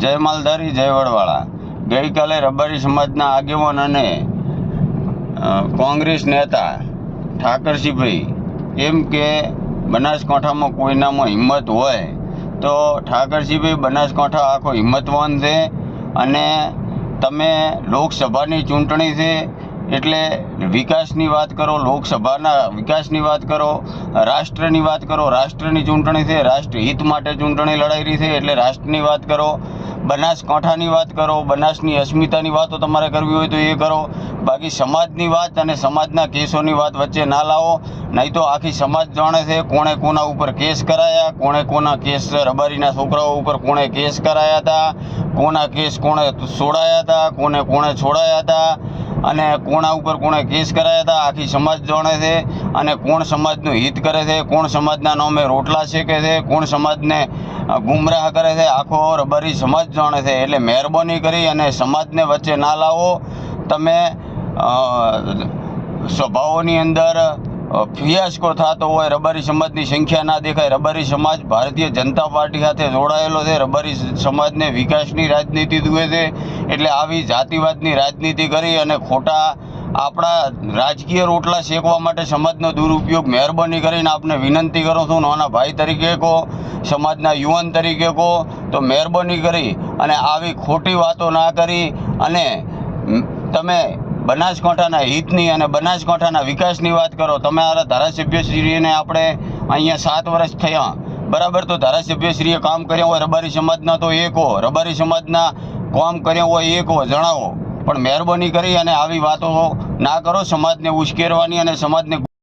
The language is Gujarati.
જય માલધારી, જય વડવાળા. ગઈકાલે રબારી સમાજના આગેવાન અને કોંગ્રેસ નેતા ઠાકરસિંહભાઈ, એમ કે બનાસકાંઠામાં કોઈનામાં હિંમત હોય તો ઠાકરસિંહભાઈ બનાસકાંઠા આખો હિંમતવાન છે અને તમે લોકસભાની ચૂંટણી છે એટલે વિકાસની વાત કરો, લોકસભાના વિકાસની વાત કરો, રાષ્ટ્રની વાત કરો, રાષ્ટ્રની ચૂંટણી છે રાષ્ટ્ર હિત માટે ચૂંટણી લડાઈ રહી છે એટલે રાષ્ટ્રની વાત કરો. બનાસકાંઠાની વાત કરો, બનાસની અસ્મિતાની વાતો તમારે કરવી હોય તો એ કરો. બાકી સમાજની વાત અને સમાજના કેસોની વાત વચ્ચે ના લાવો. નહીં તો આખી સમાજ જાણે છે કોણે કોના ઉપર કેસ કરાયા, કોણે કોના કેસ રબારીના છોકરાઓ ઉપર કોણે કેસ કરાયા હતા, કોના કેસ કોણે છોડાયા હતા, કોને કોણે છોડાયા હતા, અને કોણા ઉપર કોણે કેસ કરાયા હતા. આખી સમાજ જાણે છે અને કોણ સમાજનું હિત કરે છે, કોણ સમાજના નામે રોટલા શેકે છે, કોણ સમાજને ગુમરાહ કરે છે, આખો રબારી સમાજ જાણે છે. એટલે મહેરબાની કરી અને સમાજને વચ્ચે ના લાવો. તમે સ્વભાવોની અંદર ફિયાસ્કો થતો હોય, રબારી સમાજની સંખ્યા ના દેખાય. રબારી સમાજ ભારતીય જનતા પાર્ટી સાથે જોડાયેલો છે. રબારી સમાજને વિકાસની રાજનીતિ દુએ છે. એટલે આવી જાતિવાદની રાજનીતિ કરી અને ખોટા આપણા રાજકીય રોટલા શેકવા માટે સમાજનો દુરુપયોગ મહેરબાની કરીને આપને વિનંતી કરું છું, નાના ભાઈ તરીકે કહો, સમાજના યુવાન તરીકે કહો, તો મહેરબાની કરી અને આવી ખોટી વાતો ના કરી અને તમે બનાસકાંઠાના હિતની અને બનાસકાંઠાના વિકાસની વાત કરો. તમે આ ધારાસભ્યશ્રીને આપણે અહીંયા સાત વર્ષ થયા. બરાબર? તો ધારાસભ્યશ્રીએ કામ કર્યા હોય, રબારી સમાજના તો એક હો. રબારી સમાજના કામ કર્યા હોય, એક હો. જણાવો. પણ મહેરબાની કરી અને આવી વાતો ના કરો સમાજને ઉશ્કેરવાની અને સમાજને